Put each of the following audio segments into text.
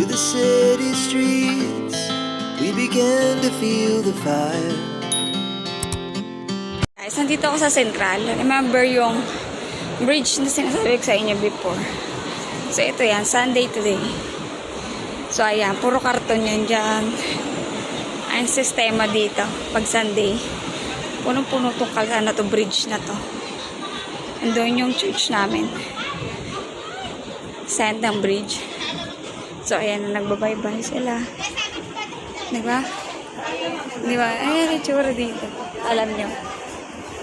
to the city streets, we began to feel the fire. Guys, nandito ako sa Central. Remember yung bridge na sinasabi ko sa inyo before. So, ito yan. Sunday today. So, ayan. Puro karton yan dyan. Ang sistema dito. Pag Sunday. Punong-puno itong kalsada na to. Bridge na to. Andun yung church namin. Sand ng bridge. So, ayan. Nagbabaybay sila. Diba? Diba? Ayan yung tsura dito. Alam nyo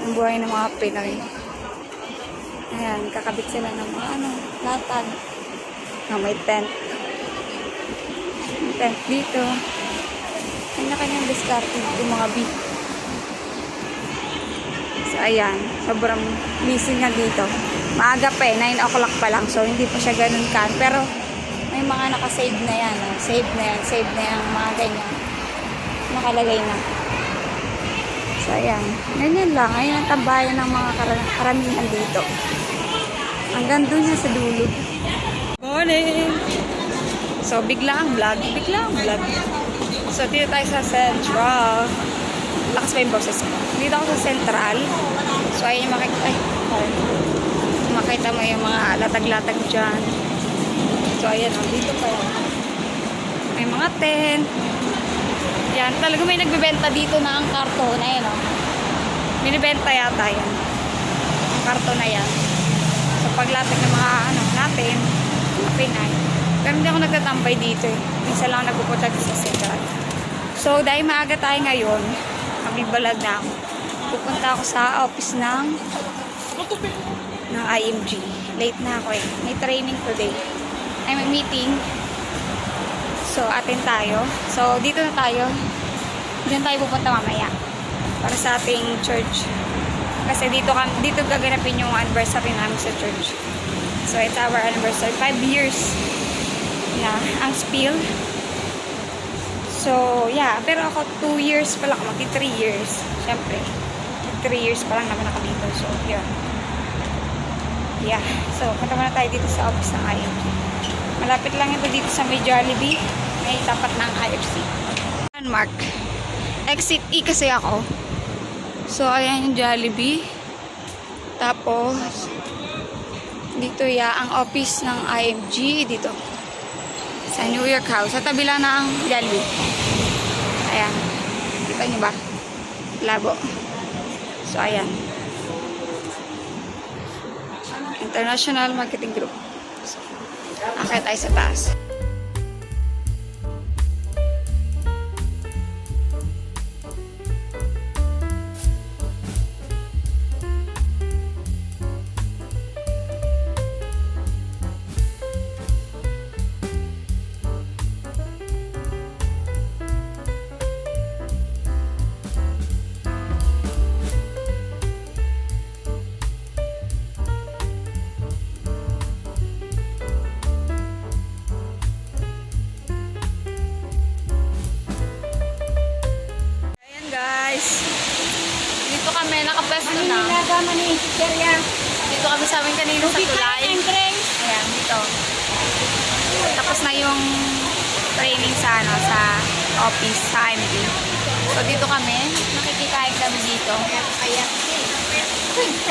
ang buhay ng mga Pinoy. Ayan, kakabit sila ng mga ano, latag. Na may tent. May tent dito. Kanya-kanyang diskarte yung mga bee. So, ayan. Sobrang missing nga dito. Maaga pa eh. 9 o'clock pa lang. So, hindi pa siya ganun kan. Pero, may mga nakasave na yan. Oh. Save na yan. Save na yan. Mga ganyan. Nakalagay na. So, ayan. Ganyan lang. Ayun ang tambayan ng mga kara- karamihan dito. Hanggang dun na sa dulo. Morning! So, bigla ang vlog. Bigla ang vlog. So, dito tayo sa Central. Lakas pa yung boses ko. Dito ako sa Central. So, ayun yung makikita. Ay. Makita mo yung mga latag-latag dyan. So, ayan o. Dito pa. May mga tent. Yan, talaga may nagbebenta dito na ang karton. Ayan o. Binibenta yata yan. Ang karton na yan. So, paglatag ng mga ano natin, Pinay. Pero hindi ako nagtatambay dito eh. Minsan lang ako nagpupunta sa Central. So, dahil maaga tayo ngayon, magbibalag na ako. Pupunta ako sa office ng ng IMG. Late na ako eh. May training today. May meeting. So, atin tayo. So, dito na tayo. Diyan tayo pupunta mamaya. Para sa ating church. Kasi dito, dito gaganapin yung anniversary namin sa church. So, it's our anniversary. Five years na ang spill. So, yeah. Pero ako, two years pa lang. Magti three years. Siyempre. Three years pa lang naman ako dito. So, yun. Yeah. So, punta muna tayo dito sa office ng IMG. Malapit lang ito dito sa may Jollibee. May tapat ng IFC. Landmark. Exit E kasi ako. So, ayan yung Jollibee. Tapos, dito ya ang office ng IMG. Dito. Sa New York House. Sa tabi lang ng Jollibee. Ayan. Kita niyo ba? Labo. So, ayan. International Marketing Group. Akit tayo sa taas. Kami sa sa tulay. Ayan, dito. Tapos na yung training sa ano, sa office, sa IMD. So dito kami, nakikikain kami dito.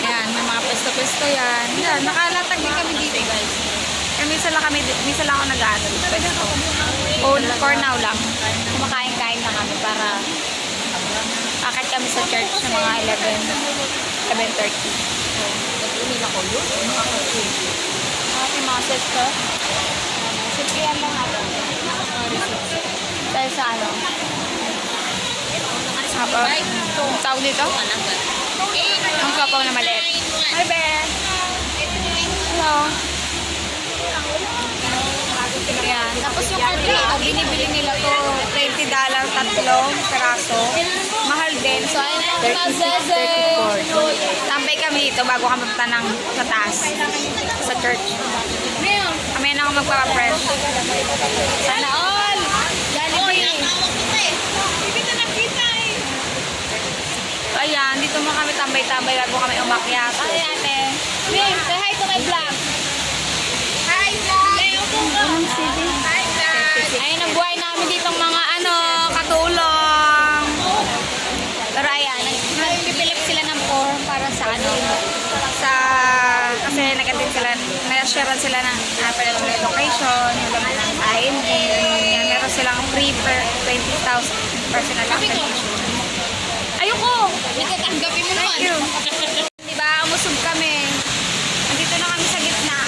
Ayan, may mga pwesto-pwesto yan. Yan, nakalatag din kami dito guys. Kaya minsan lang kami, minsan lang ako nag-ano dito. Pwesto. For, for now lang. Kumakain-kain lang kami para akit kami sa church ng mga 11, 11.30. Ating mga sister. Sipian lang natin. Dahil sa ano? Apa? Ang tawag dito? Ang kapaw na maliit. Hi, Ben! Hello! Ayan. Tapos yung ah, binibili nila to $20 tatlong peraso. Mahal din. So, ayun na. 34. Tambay kami dito bago kami punta ng sa taas. Sa church. Kami na ako magpapa-fresh. Sana all! Jollibee! So, ayan. Dito mo kami tambay-tambay bago kami umakyat. Ay, ate. Ming, say hi to my vlog. Hi, vlog! Ayun ang buhay namin dito mga ano, katulong. Pero ayan, nag- nagpipilip sila ng form para sa ano, sa, kasi nag-attend sila, nag-share sila ng uh, financial education, alam mo ng IND, meron silang free per 20,000 personal application. Ayoko! Natatanggapin mo naman. Thank you. Diba, umusog kami. Nandito na kami sa gitna.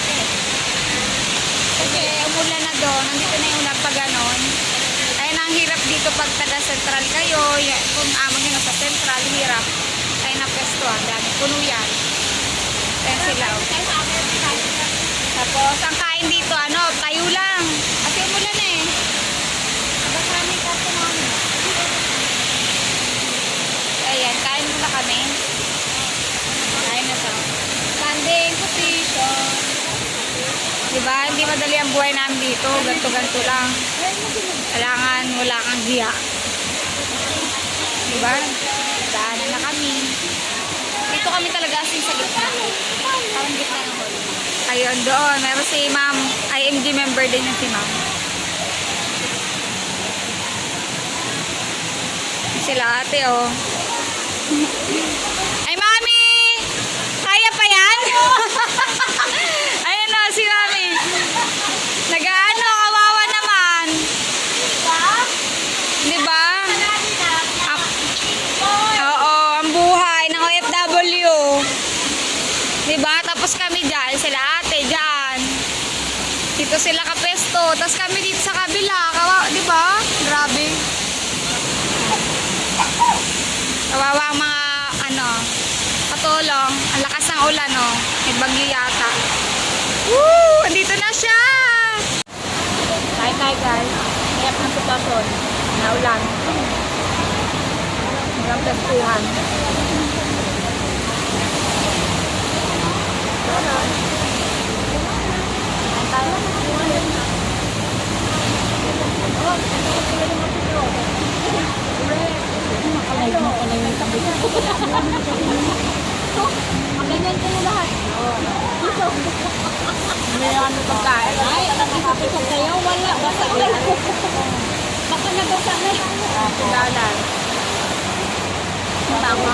Kasi umulan na doon, nandito na yung ulan pa ganon. Kaya na ang hirap dito pag taga central kayo, kung amo nyo nasa central, hirap. Kaya na pwestuhan, dami puno yan. Kaya sila. Tapos, ang kain dito, ano, tayo lang. Kasi umulan na eh. Nagkasami ka ito namin. Ayan, kain muna kami. Kain na sa standing position. Diba? Hindi madali ang buhay namin dito. Ganto-ganto lang. Kailangan wala kang hiya. Diba? Daanan na kami. Dito kami talaga asing sa gitna. Parang gitna ng hall. Ayun, doon. Meron si ma'am. IMG member din yung si ma'am. Sila ate, oh. Ay, mami! Kaya pa yan? Ayan na, si mami. Nag-ano, kawawa naman. Di ba? Ap- Oo, ang buhay ng OFW. Di ba? Tapos kami dyan, sila ate dyan. Dito sila kapesto. Tapos kami dito sa kabila. Kawa, di ba? Grabe. Kawawa ang mga ano, patulong. Ang lakas ng ulan, no? May bagyo yata. Woo! Andito na siya! Hi, hi, guys. Hirap ng sitwasyon. Naulan. Hanggang pestuhan. Ganyan kayo lahat. May ano pagkain. Ay, nakikita sa'yo. Wala. Basta lang. Baka nabasa na. Dalan. Tama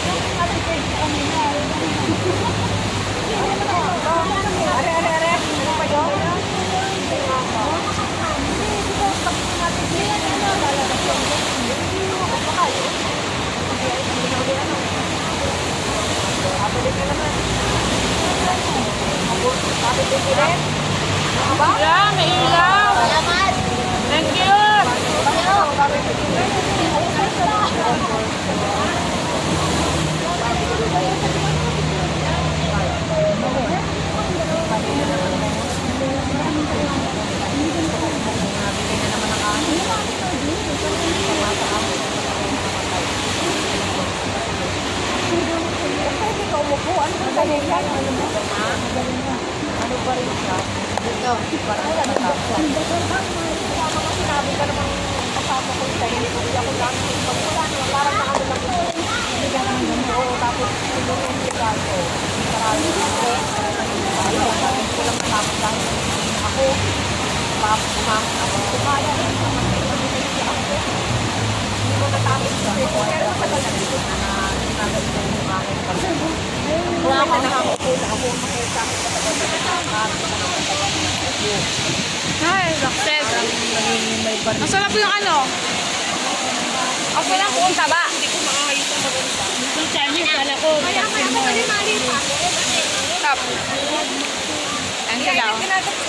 Yeah, may ilaw. Thank you. Parang wala na ako. Kasama ka sinabi ka kasama ko sa. Hindi ako gamit. Pag wala naman, parang nakano lang ko. Hindi ka naman ganito. Tapos, tulong yung pikaso. Marami ako. Ko lang matapos lang. Ako, tapos ako. Kumaya rin naman. Hindi ko natapos. Pero matagal na dito na. Ay, success. Masarap yung ano. Okay lang kung taba. Kung Chinese, kala ko. Top. Ang sigaw.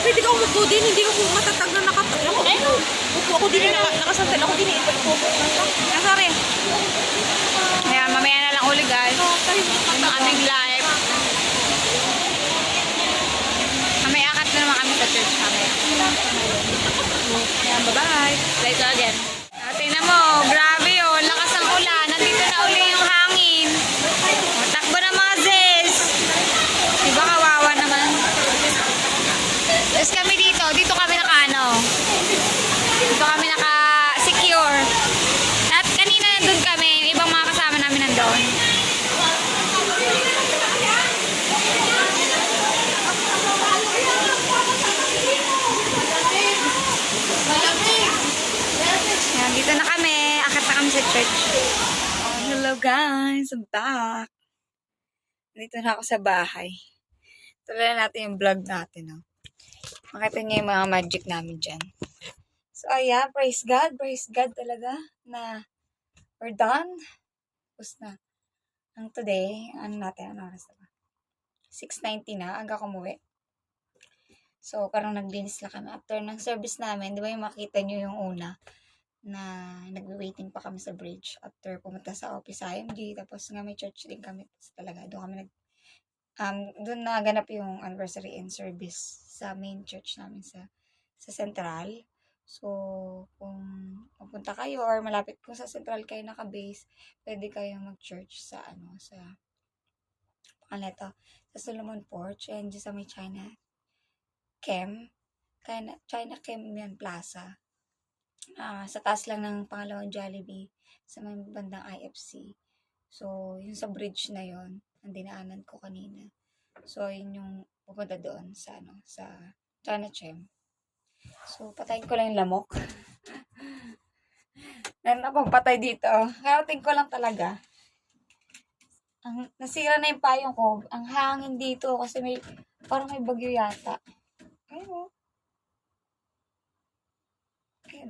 Pwede ka umupo din, hindi ako matatag na nakatag ako. Upo ako din, naka, nakasantal ako din, ipag ko. Ah, sorry. Ayan, mamaya na lang uli guys. Yung aming live. Mamaya akat na naman kami sa church mamaya. Ayan, bye-bye. Later again. Ah, tingnan mo, grabe oh. Lakas ng ulan. Nandito na uli yung hangin. Dito na kami. Akit na kami sa church. Guys, I'm back. Dito na ako sa bahay. Tuloy na natin yung vlog natin. No? Makita niyo yung mga magic namin dyan. So, ayan. Praise God. Praise God talaga na we're done. Tapos na. Ang today, ano natin, ano oras na ba? 6.90 na, aga kumuwi. So, parang naglinis lang kami. After ng service namin, di ba yung makita nyo yung una na nagwe-waiting pa kami sa bridge after pumunta sa office IMG. Tapos nga may church din kami. Tapos talaga, doon kami nag... Um, doon naganap yung anniversary and service sa main church namin sa sa Central. So, kung pupunta kayo or malapit kung sa Central kayo naka-base, pwede kayo mag-church sa ano, sa pangalan ito, sa Solomon Porch and sa may China Chem. China, China Chem yan, Plaza. Ah, sa taas lang ng pangalawang Jollibee sa may bandang IFC. So, yung sa bridge na yon ang dinaanan ko kanina. So, yun yung pupunta doon sa ano, sa China Chem. So, patayin ko lang yung lamok. Meron akong patay dito. Karating ko lang talaga. Ang, nasira na yung payong ko. Ang hangin dito kasi may, parang may bagyo yata. Ayun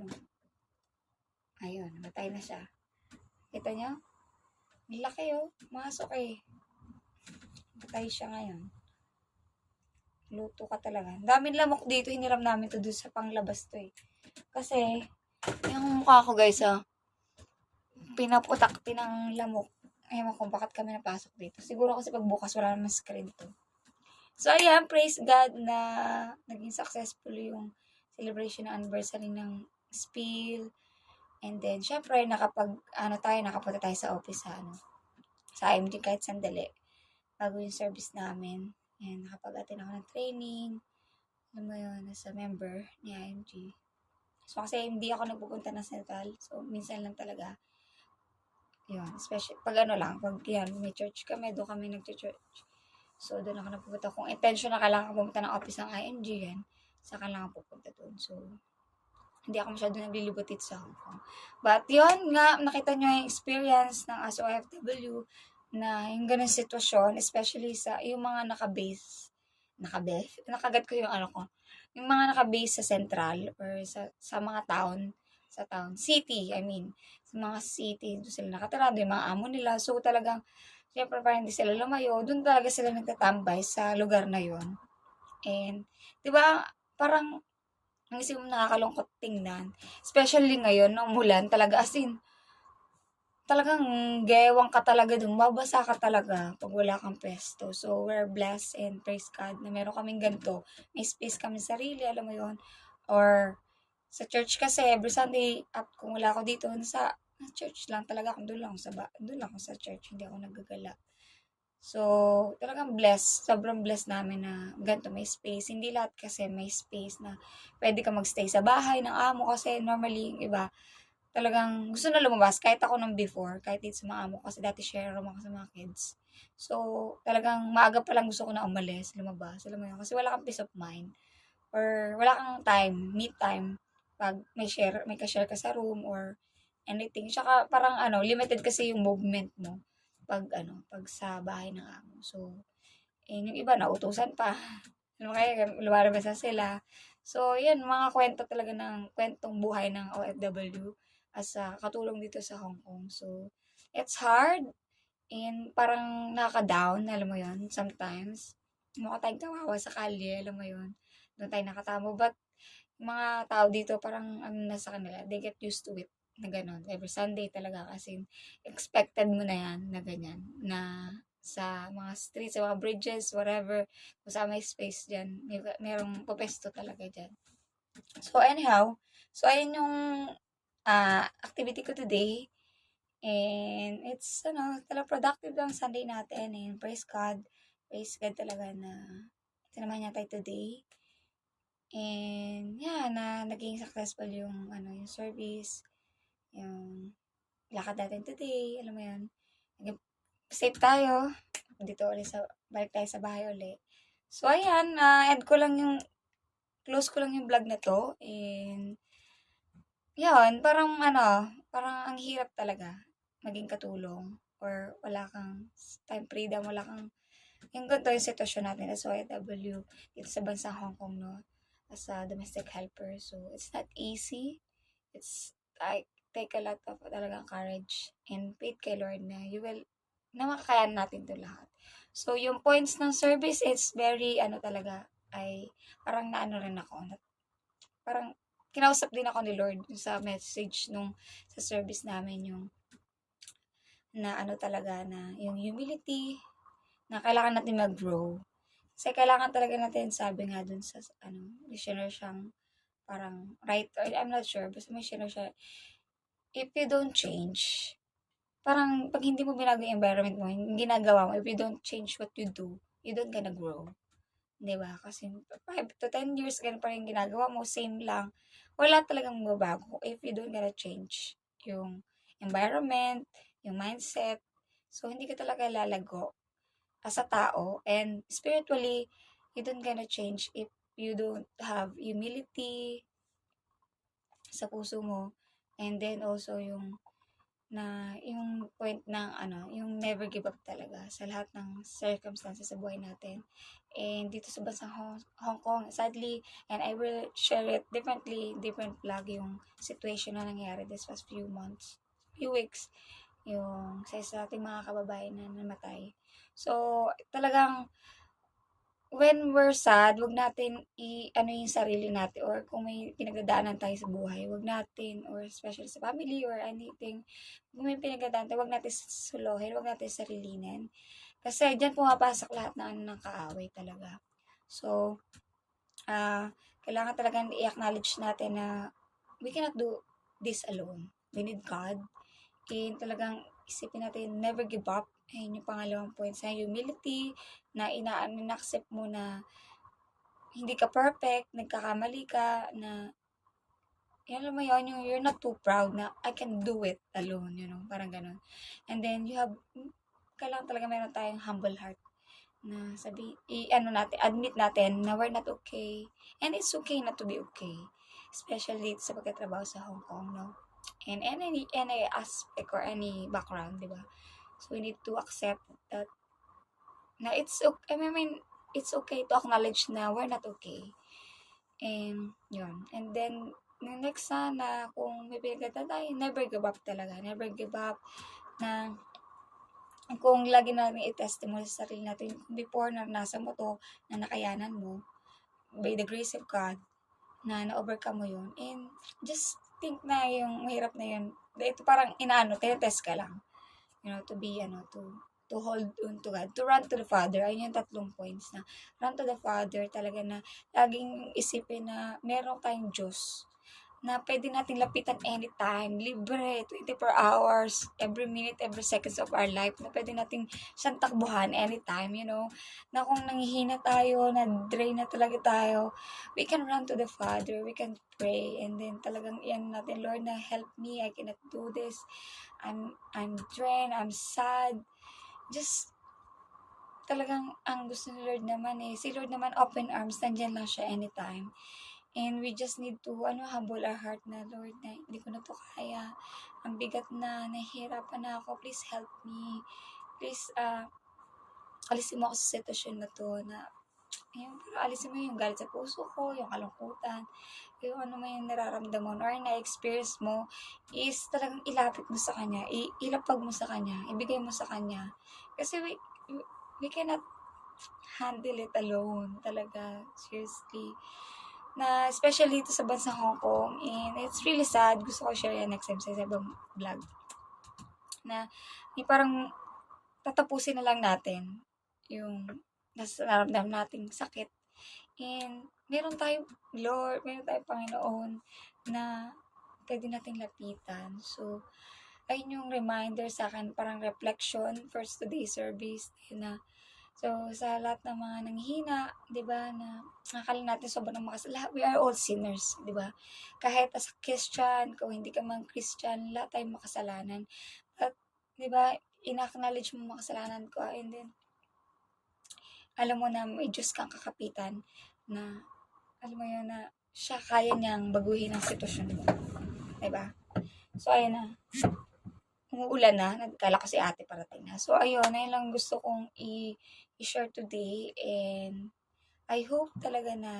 o. Ayun o. Ayun, namatay na siya. Kita? Ang laki o. Masok eh. Patay siya ngayon. Luto ka talaga. Daming lamok dito. Hiniram namin to doon sa panglabas to eh. Kasi, yung mukha ko guys ah, pinaputakti ng lamok. Ewan ko bakit kami napasok dito. Siguro kasi pagbukas wala naman screen to. So ayan, praise God na naging successful yung celebration ng anniversary ng spill. And then, syempre, nakapag, ano tayo, nakapunta tayo sa office sa, ano, sa IMD kahit sandali. Bago yung service namin. And nakapag-attend ako ng training. Alam mo yun, as a member ni IMG. So, kasi hindi ako nagpupunta ng central. So, minsan lang talaga. Yun, especially, pag ano lang, pag yan, may church kami, doon kami nag-church. So, doon ako nagpupunta. Kung intention na kailangan pumunta ng office ng IMG yan, saka lang ako pupunta doon. So, hindi ako masyado naglilibot dito sa Hong Kong. But, yun nga, nakita nyo yung experience ng as OFW na yung ganun sitwasyon, especially sa yung mga naka-base, naka-base, nakagat ko yung ano ko, yung mga naka-base sa central or sa, sa mga town, sa town, city, I mean, sa mga city, doon sila nakatira, doon yung mga amo nila. So, talagang, syempre, parang hindi sila lumayo. Doon talaga sila nagtatambay sa lugar na yon And, di ba, parang, ang mo nakakalungkot tingnan. Especially ngayon, nung umulan, talaga, as in, talagang gewang ka talaga dun. Mabasa ka talaga pag wala kang pesto. So, we're blessed and praise God na meron kaming ganito. May space kami sarili, alam mo yon Or, sa church kasi, every Sunday, at kung wala ako dito, sa church lang talaga ako. Doon lang sa, doon lang ako sa church. Hindi ako nagagala. So, talagang blessed. Sobrang blessed namin na ganito may space. Hindi lahat kasi may space na pwede ka magstay sa bahay ng amo kasi normally yung iba, talagang gusto na lumabas. Kahit ako nung before, kahit dito sa mga amo kasi dati share room ako sa mga kids. So, talagang maaga pa lang gusto ko na umalis, lumabas. Alam mo yun, kasi wala kang peace of mind. Or wala kang time, meet time, pag may share, may ka-share ka sa room or anything. Tsaka parang ano, limited kasi yung movement mo pag ano, pag sa bahay ng amo. So, eh, yung iba nautusan pa. Ano kaya, lumalabas na sila. So, yan, mga kwento talaga ng kwentong buhay ng OFW as a katulong dito sa Hong Kong. So, it's hard and parang nakaka-down, alam mo yon sometimes. Mukha tayong kawawa sa kalye, alam mo yon Doon tayo nakatamo. But, mga tao dito, parang ano na sa kanila, they get used to it na gano'n. Every Sunday talaga kasi expected mo na yan na ganyan. Na sa mga streets, sa mga bridges, whatever, kung sa may space dyan, may, merong pupesto talaga dyan. So, anyhow, so ayun yung ah activity ko today. And it's, ano, talaga productive lang Sunday natin. And praise God. Praise God talaga na sinamahan niya tayo today. And, yeah, na naging successful yung, ano, yung service. Yung lakad natin today. Alam mo. Naging safe tayo. Dito ulit sa, balik tayo sa bahay ulit. So, ayan, na end ko lang yung, close ko lang yung vlog na to. And, yun, parang ano, parang ang hirap talaga maging katulong or wala kang time freedom, wala kang yung ganito yung sitwasyon natin as OFW dito sa bansang Hong Kong, no? As a domestic helper. So, it's not easy. It's like, take a lot of talagang courage and faith kay Lord na you will, na makakayanan natin to lahat. So, yung points ng service, it's very, ano talaga, ay, parang naano rin ako. Parang, kinausap din ako ni Lord sa message nung sa service namin yung na ano talaga na yung humility na kailangan natin mag-grow. Kasi kailangan talaga natin, sabi nga dun sa, ano, share siyang parang or I'm not sure, basta share siya, if you don't change, parang pag hindi mo binago yung environment mo, yung ginagawa mo, if you don't change what you do, you don't gonna grow. 'Di ba? Kasi 5 to 10 years ganun pa rin ginagawa mo, same lang. Wala talagang mababago if you don't gonna change yung environment, yung mindset. So, hindi ka talaga lalago as a tao. And spiritually, you don't gonna change if you don't have humility sa puso mo. And then also yung na yung point ng ano, yung never give up talaga sa lahat ng circumstances sa buhay natin. And dito sa bansang Hong, Hong Kong, sadly, and I will share it differently, different vlog yung situation na nangyari this past few months, few weeks, yung sa isa ating mga kababayan na namatay. So, talagang when we're sad, wag natin i ano yung sarili natin or kung may pinagdadaanan tayo sa buhay, wag natin or especially sa family or anything, kung may pinagdadaanan tayo, wag natin suluhin, wag natin sarilinin. Kasi diyan pumapasok lahat ng ano ng kaaway talaga. So, ah kailangan talaga i-acknowledge natin na we cannot do this alone. We need God. And talagang isipin natin, never give up. Ayun yung pangalawang point sa humility, na inaan accept mo na hindi ka perfect, nagkakamali ka, na yan alam mo yun, yung you're not too proud na I can do it alone, you know, parang ganun. And then you have, kailangan talaga meron tayong humble heart na sabi, i-ano natin, admit natin na we're not okay. And it's okay not to be okay. Especially sa pagkatrabaho sa Hong Kong, no? And any, any aspect or any background, di ba? So, we need to accept that na it's okay, I mean, it's okay to acknowledge na we're not okay. And, yun. And then, the next sana, kung may pinagdata tayo, never give up talaga. Never give up na kung lagi natin i-test mo sa sarili natin, before na nasa mo to, na nakayanan mo, by the grace of God, na na-overcome mo yun. And just think na yung mahirap na yun, ito parang inaano, tinetest ka lang. You know, to be, ano, to to hold on to God, to run to the Father. Ayun yung tatlong points na run to the Father talaga na laging isipin na meron tayong Diyos na pwede nating lapitan anytime, libre, 24 hours, every minute, every seconds of our life, na pwede nating siyang takbuhan anytime, you know, na kung nanghihina tayo, na drain na talaga tayo, we can run to the Father, we can pray, and then talagang iyan natin, Lord, na help me, I cannot do this, I'm, I'm drained, I'm sad, just, talagang ang gusto ni Lord naman eh, si Lord naman open arms, nandyan lang siya anytime. And we just need to, ano, humble our heart na, Lord, na hindi ko na to kaya. Ang bigat na, nahihirapan na ako. Please help me. Please, uh, alisin mo ako sa sitwasyon na to na, ayun, pero alisin mo yung galit sa puso ko, yung kalungkutan, yung ano mo yung nararamdaman or na-experience mo, is talagang ilapit mo sa Kanya, i- ilapag mo sa Kanya, ibigay mo sa Kanya. Kasi we, we cannot handle it alone, talaga, seriously na especially dito sa bansang Hong Kong. And it's really sad. Gusto ko share yan next time sa ibang vlog. Na yung parang tatapusin na lang natin yung nasa nating sakit. And meron tayong Lord meron tayong Panginoon na pwede nating lapitan. So ayun yung reminder sa akin parang reflection first today's service na So, sa lahat ng mga nanghina, di ba, na nakakala natin sobrang makasala, we are all sinners, di ba? Kahit as a Christian, kung hindi ka man Christian, lahat tayong makasalanan. But, di ba, in-acknowledge mo makasalanan ko, and then, alam mo na may Diyos kang kakapitan, na, alam mo yun na, siya kaya niyang baguhin ang sitwasyon mo. Diba? So, ayun na. Umuulan na. Nagkala ko si ate parating na. So, ayun. Ayun lang gusto kong i-share today. And I hope talaga na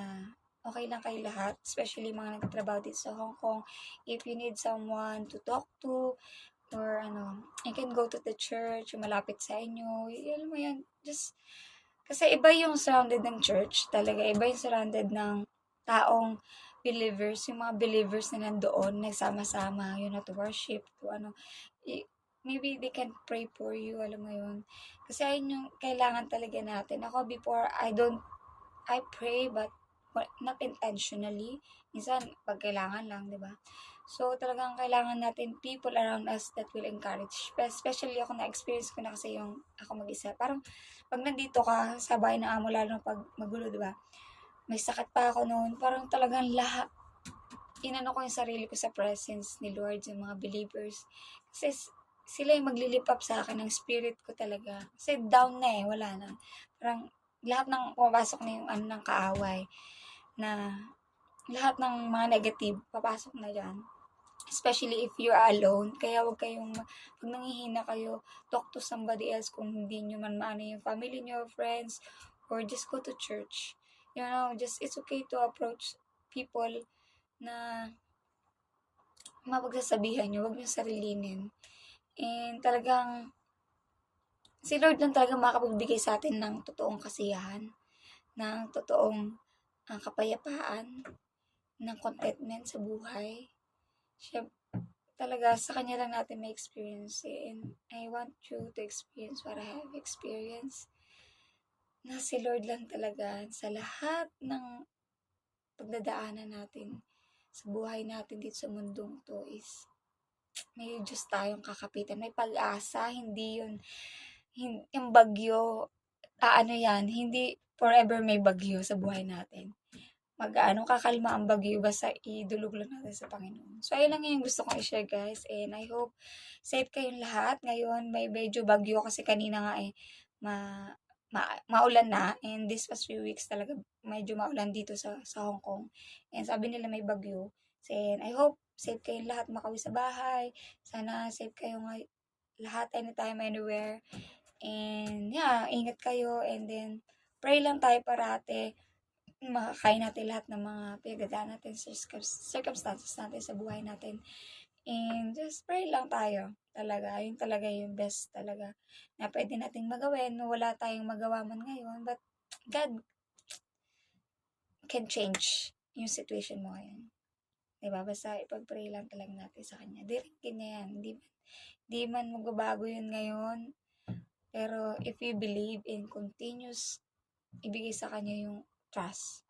okay lang kayo lahat. Especially mga nagtatrabaho dito sa Hong Kong. If you need someone to talk to, or ano, you can go to the church, malapit sa inyo. Alam mo yan, just, kasi iba yung surrounded ng church talaga. Iba yung surrounded ng taong believers, yung mga believers na nandoon, nagsama-sama, yun know, to worship, to ano, maybe they can pray for you, alam mo yun. Kasi ayun yung kailangan talaga natin. Ako before, I don't, I pray, but not intentionally. Minsan, pag kailangan lang, di ba? So, talagang kailangan natin people around us that will encourage. Spe- Especially ako na-experience ko na kasi yung ako mag-isa. Parang, pag nandito ka sa bahay ng amo, lalo na pag magulo, di ba? May sakit pa ako noon. Parang talagang lahat, inano ko yung sarili ko sa presence ni Lord, yung mga believers. Kasi sila yung maglilip up sa akin ng spirit ko talaga. Kasi down na eh, wala na. Parang lahat ng pumapasok na yung ano ng kaaway na lahat ng mga negative papasok na dyan. Especially if you're alone. Kaya wag kayong, pag nangihina kayo, talk to somebody else kung hindi nyo man maano yung family nyo, friends, or just go to church. You know, just, it's okay to approach people na mapagsasabihan nyo, wag nyo sarilinin. And talagang, si Lord lang talaga makapagbigay sa atin ng totoong kasiyahan, ng totoong ah, kapayapaan, ng contentment sa buhay. Siya, talaga, sa kanya lang natin may experience. eh. And I want you to experience what I have experienced. Na si Lord lang talaga sa lahat ng pagdadaanan natin sa buhay natin dito sa mundong to is may Diyos tayong kakapitan. May pag-asa, hindi yun, hin- yung bagyo, ah, ano yan, hindi forever may bagyo sa buhay natin. Mag-ano, kakalma ang bagyo, basta idulog lang natin sa Panginoon. So, ayun lang yung gusto kong i-share, guys. And I hope safe kayong lahat. Ngayon, may medyo bagyo kasi kanina nga eh, ma, ma, maulan na. And this past few weeks talaga, medyo maulan dito sa, sa Hong Kong. And sabi nila may bagyo. And I hope safe kayong lahat makawi sa bahay. Sana safe kayo nga lahat anytime, anywhere. And yeah, ingat kayo. And then, pray lang tayo parate. Makakain natin lahat ng mga pinagdadaan natin, circum- circumstances natin sa buhay natin. And just pray lang tayo. Talaga, yun talaga yung best talaga na pwede nating magawin. Wala tayong magawa man ngayon. But God can change yung situation mo ngayon. Diba? Basta ipag-pray lang talaga natin sa Kanya. Diringin niya yan. Di, di man magbabago yun ngayon. Pero if you believe in continuous, ibigay sa Kanya yung trust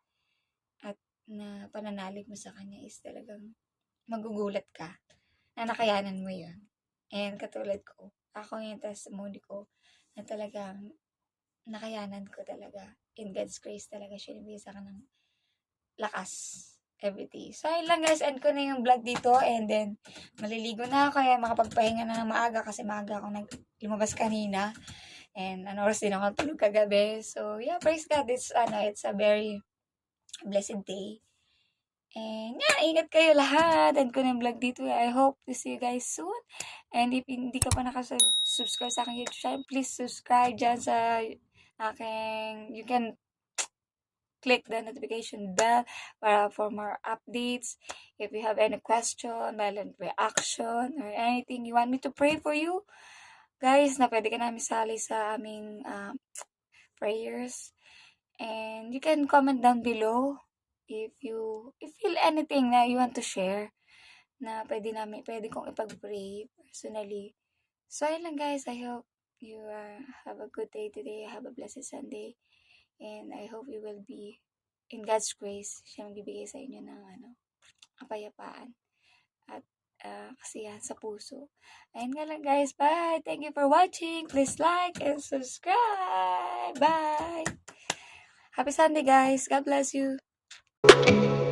at na pananalig mo sa Kanya is talagang magugulat ka na nakayanan mo yun. And katulad ko, ako yung testimony ko na talagang nakayanan ko talaga. In God's grace talaga siya nabigay sa akin ng lakas every day. So, ayun lang guys. End ko na yung vlog dito. And then, maliligo na ako. Kaya makapagpahinga na ng maaga kasi maaga ako nag lumabas kanina. And ano oras din ako tulog kagabi. So, yeah, praise God. It's, ano, it's a very blessed day. And yeah, ingat kayo lahat. End ko na yung vlog dito. I hope to see you guys soon. And if hindi ka pa nakasubscribe sa aking YouTube channel, please subscribe dyan sa aking, you can click the notification bell para for more updates. If you have any question, violent reaction, or anything you want me to pray for you, guys, na pwede ka namin sali sa aming um, prayers. And you can comment down below if you if feel anything na you want to share na pwede namin, pwede kong ipag-pray personally. So, ayun lang guys. I hope you uh, have a good day today. Have a blessed Sunday. And I hope you will be in God's grace. Siya magbibigay sa inyo ng ano, kapayapaan at uh, kasiyahan sa puso. Ayun nga lang guys. Bye! Thank you for watching. Please like and subscribe. Bye! Happy Sunday guys. God bless thank you.